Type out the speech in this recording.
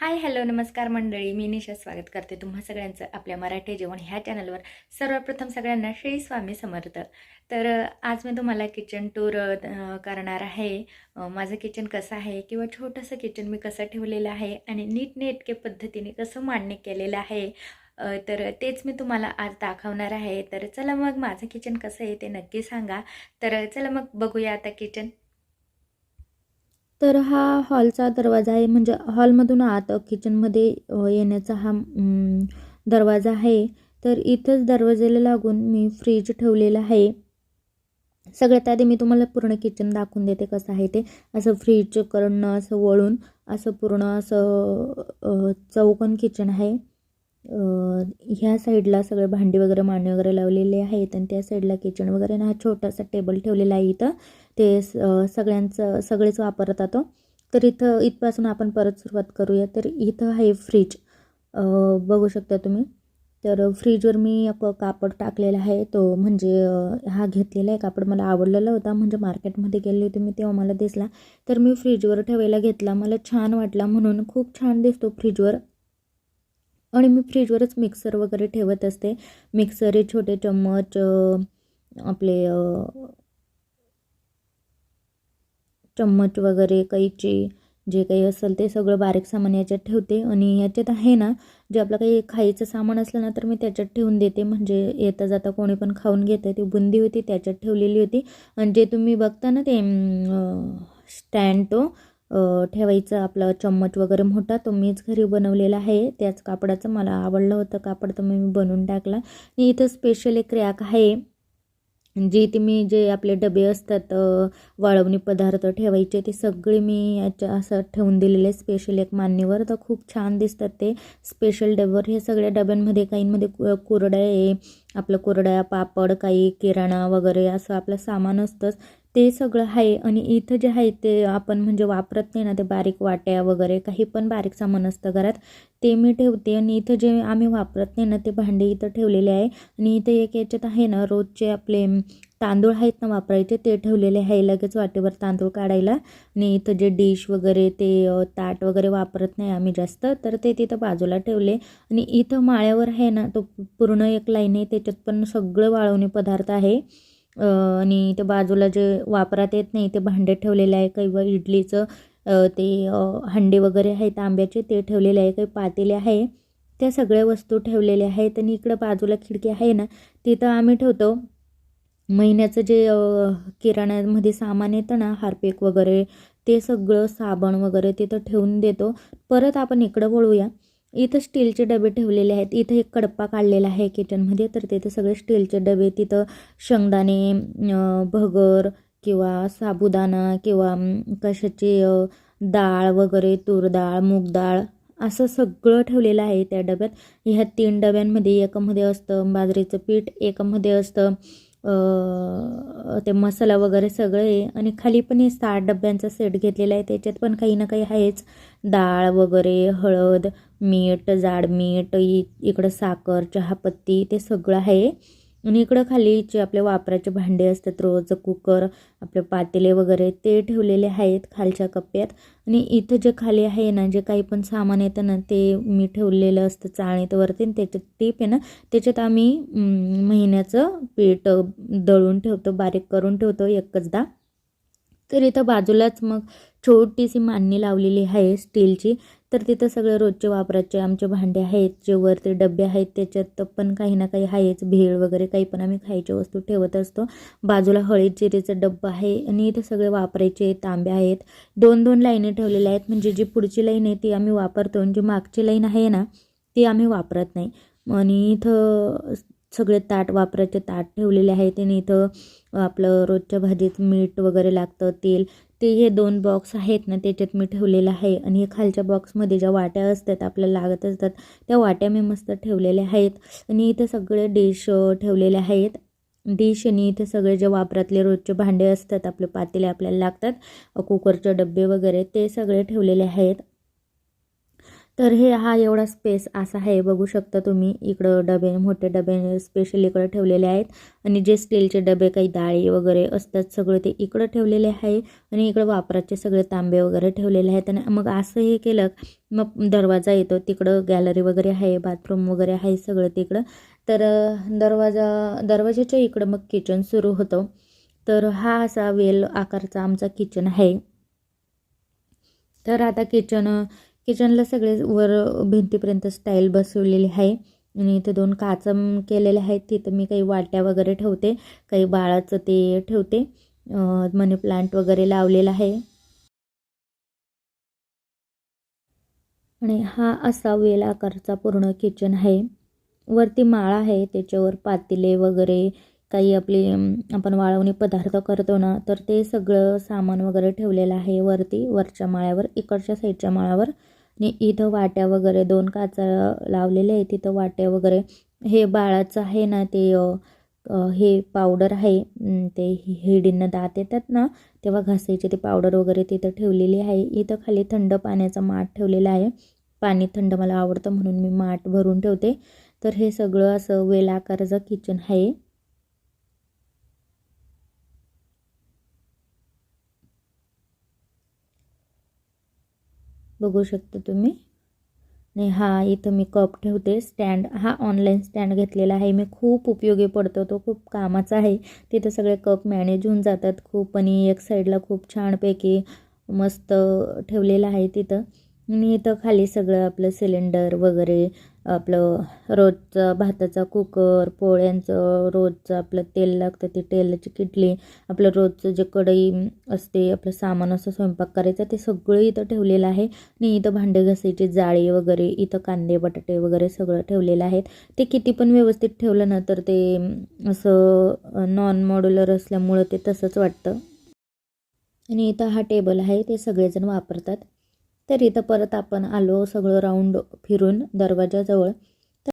Hi hello नमस्कार मंडळी. मी निशा स्वागत करते तुम्हा सगळ्यांचं आपल्या मराठी जेवण ह्या चॅनलवर. सर्वप्रथम सगळ्यांना श्री स्वामी समर्थ. तर आज मी तुम्हाला किचन टूर करणार आहे. माझं किचन कसं आहे किंवा छोटंसं किचन मी कसं ठेवलेलं आहे आणि नीटनेटके पद्धतीने कसं मांडणी केलेलं आहे तर तेच मी तुम्हाला आज दाखवणार आहे. तर चला मग माझं किचन कसं आहे ते नक्की सांगा. तर चला मग बघूया आता किचन तर हा हॉलचा दरवाजा आहे. म्हणजे हॉलमधून आत किचनमध्ये येण्याचा हा दरवाजा आहे. तर इथंच दरवाजाला लागून मी फ्रीज ठेवलेला आहे. सगळ्यात आधी मी तुम्हाला पूर्ण किचन दाखवून देते कसं आहे ते. असं फ्रीजकडनं असं वळून असं पूर्ण असं चौकन किचन आहे. ह्या साईडला सगळे भांडी वगैरे मांडणी वगैरे लावलेले आहेत आणि त्या साईडला किचन वगैरे ना हा छोटासा टेबल ठेवलेला आहे इथं. ते स- सगळ्यांचं सगळेच वापरतात आतो तर इथं इथपासून आपण परत सुरुवात करूया. तर इथं आहे फ्रीज बघू शकता तुम्ही. तर फ्रीजवर मी एक कापड टाकलेला आहे. तो म्हणजे हा घेतलेला आहे. कापड मला आवडलेला होता. म्हणजे मार्केटमध्ये गेले होते मी तेव्हा मला दिसला. तर मी फ्रीजवर ठेवायला घेतला. मला छान वाटला म्हणून खूप छान दिसतो फ्रीजवर आणि मी फ्रीजवरच मिक्सर वगैरे ठेवत असते. मिक्सर हे छोटे चम्मच आपले चम्मच वगैरे कैची जे काही असेल ते सगळं बारीक सामान याच्यात ठेवते. आणि याच्यात आहे ना जे आपलं काही खायचं सामान असलं ना तर मी त्याच्यात ठेवून देते. म्हणजे येता जाता कोणी पण खाऊन घेतं ती बुंदी होती त्याच्यात ठेवलेली होती. आणि जे तुम्ही बघता ना ते स्टँड तो ठेवायचा आपला चम्मच वगैरे मोठा तो मीच घरी बनवलेला आहे. त्याच कापडाचं मला आवडलं होतं कापड तर मी बनवून टाकला. आणि इथं स्पेशल एक रॅक आहे जे ते मी जे आपले डबे असतात वाळवणी पदार्थ ठेवायचे ते सगळे मी याच्या असं ठेवून दिलेले स्पेशल एक मान्यवर. तर खूप छान दिसतात ते स्पेशल डब्यावर हे सगळ्या डब्यांमध्ये काहींमध्ये कु- कुरड्या आहे आपलं कुरड्या पापड काही किराणा वगैरे असं आपलं सामान असतंच. ते सगळं आहे आणि इथं जे आहे ते आपण म्हणजे वापरत नाही ना ते बारीक वाट्या वगैरे काही पण बारीक सामान असतं घरात ते मी ठेवते आणि इथं जे आम्ही वापरत नाही ना ते भांडे इथं ठेवलेले आहे. आणि इथं एक याच्यात आहे ना रोजचे आपले तांदूळ आहेत ना वापरायचे ते ठेवलेले आहे लगेच वाटेवर तांदूळ काढायला. आणि इथं जे डिश वगैरे ते ताट वगैरे वापरत नाही आम्ही जास्त तर ते तिथं बाजूला ठेवले. आणि इथं माळ्यावर आहे ना तो पूर्ण एक लाईन आहे त्याच्यात पण सगळं वाळवणे पदार्थ आहे. आणि ते बाजूला जे वापरात येत नाही ते भांडे ठेवलेले आहे. किंवा इडलीचं ते हंडे वगैरे आहेत आंब्याचे ते ठेवलेले आहे. काही पातेले आहे. त्या सगळ्या वस्तू ठेवलेल्या आहेत आणि इकडं बाजूला खिडकी आहे ना तिथं आम्ही ठेवतो. महिन्याचं जे किराण्यामध्ये सामान येतं ना हार्पिक वगैरे ते सगळं साबण वगैरे तिथं ठेवून देतो. परत आपण इकडं वळूया. इथं स्टीलचे डबे ठेवलेले आहेत. इथं एक कडप्पा काढलेला आहे किचनमध्ये तर तिथं सगळे स्टीलचे डबे तिथं शेंगदाणे भगर किंवा साबुदाणा किंवा कशाची डाळ वगैरे तूर डाळ मूग डाळ असं सगळं ठेवलेलं आहे त्या डब्यात. ह्या तीन डब्यांमध्ये एकामध्ये असतं बाजरीचं पीठ एकामध्ये असतं ते मसाला वगैरे सगळं आहे. आणि खाली पण हे सात डब्यांचा सेट घेतलेला आहे. त्याच्यात पण काही ना काही आहेच. डाळ वगैरे हळद मीठ जाड मीठ इ इकडं साखर चहापत्ती ते सगळं आहे. आणि इकडं खाली जे आपले वापराचे भांडे असतात रोज कुकर आपले पातेले वगैरे ते ठेवलेले आहेत खालच्या कप्प्यात. आणि इथं जे खाली आहे ना जे काही पण सामान येतं ना ते मी ठेवलेलं असतं चाळणीत वरती. आणि त्याच्यात टीप आहे ना त्याच्यात आम्ही महिन्याचं पीठ दळून ठेवतो बारीक करून ठेवतो एकचदा. तर इथं बाजूलाच मग छोटीशी मांडणी लावलेली आहे स्टीलची. तर तिथं सगळे रोजचे वापराचे आमचे भांडे आहेत जे वरती डबे आहेत त्याच्यात पण काही ना काही आहेच. भेळ वगैरे काही पण आम्ही खायच्या वस्तू ठेवत असतो. बाजूला हळद जिरेचं डब्बं आहे आणि इथं सगळे वापरायचे तांबे आहेत. दोन दोन लाईनी ठेवलेल्या आहेत. म्हणजे जी पुढची लाईन आहे ती आम्ही वापरतो. आणि जी मागची लाईन आहे ना ती आम्ही वापरत नाही. आणि इथं सगळे ताट वापरायचे ताट ठेवलेले आहेत. आणि इथं आपलं रोजच्या भाजीत मीठ वगैरे लागतं तेल. ते हे दोन बॉक्स आहेत ना त्याच्यात मी ठेवलेलं आहे. आणि हे खालच्या बॉक्समध्ये ज्या वाट्या असतात आपल्याला लागत असतात त्या वाट्या मी मस्त ठेवलेल्या आहेत. आणि इथं सगळे डिश ठेवलेले आहेत. डिश आणि इथे सगळे जे वापरातले रोजचे भांडे असतात आपले पातेले आपल्याला लागतात. कुकरचे डबे वगैरे ते सगळे ठेवलेले आहेत. तर हे हा एवढा स्पेस असा आहे. बघू शकता तुम्ही इकडं डबे मोठे डबे स्पेशल इकडं ठेवलेले आहेत. आणि जे स्टीलचे डबे काही डाळी वगैरे असतात सगळं ते इकडं ठेवलेले आहे. आणि इकडं वापराचे सगळे तांबे वगैरे ठेवलेले आहेत. आणि मग असं हे केलं मग दरवाजा येतो. तिकडं गॅलरी वगैरे आहे बाथरूम वगैरे आहे सगळं तिकडं. तर दरवाजा दरवाजाच्या इकडं मग किचन सुरू होतं. तर हा असा वेल आकारचा आमचा किचन आहे. तर आता किचन किचनला सगळे वर भिंतीपर्यंत स्टाईल बसवलेली आहे. आणि इथे दोन काचम केलेले आहेत. तिथं मी काही वाट्या वगैरे ठेवते. काही बाळाचं ते ठेवते. मनी प्लांट वगैरे लावलेला आहे. आणि हा असा वेल आकारचा पूर्ण किचन आहे. वरती माळा आहे. त्याच्यावर पातेले वगैरे काही आपले आपण वाळवणी पदार्थ करतो ना तर ते सगळं सामान वगैरे ठेवलेलं आहे वरती. वरच्या माळ्यावर इकडच्या साईडच्या माळ्यावर. आणि इथं वाट्या वगैरे दोन काचा लावलेले आहे तिथं वाट्या वगैरे हे बाळाचं आहे ना ते हे पावडर आहे. ते हिडीनं दात येतात ना तेव्हा घासायचे ते पावडर वगैरे तिथं ठेवलेली आहे. इथं खाली थंड पाण्याचा माठ ठेवलेला आहे. पाणी थंड मला आवडतं म्हणून मी माठ भरून ठेवते. तर हे सगळं असं वेल आकाराचं किचन आहे. बघू शकता तुम्ही. आणि हा इथं मी कप ठेवते. स्टँड हा ऑनलाईन स्टँड घेतलेला आहे. मी खूप उपयोगी पडतो. तो खूप कामाचा आहे. तिथं सगळे कप मॅनेज होऊन जातात खूप. आणि एक साईडला खूप छानपैकी मस्त ठेवलेलं आहे तिथं. मी इथं खाली सगळं आपलं सिलेंडर वगैरे आपलं रोजचं भाताचा कुकर पोळ्यांचं रोजचं आपलं तेल लागतं ते तेलाची किटली आपलं रोजचं जे कढई असते आपलं सामान असं स्वयंपाक करायचं ते सगळं इथं ठेवलेलं आहे. आणि इथं भांडे घासायची जाळी वगैरे इथं कांदे बटाटे वगैरे सगळं ठेवलेलं आहे ते किती पण व्यवस्थित ठेवलं ना तर ते असं नॉन मॉड्युलर असल्यामुळं ते तसंच वाटतं. आणि इथं हा टेबल आहे ते सगळेजण वापरतात. तर इथं परत आपण आलो सगळं राऊंड फिरून दरवाजाजवळ.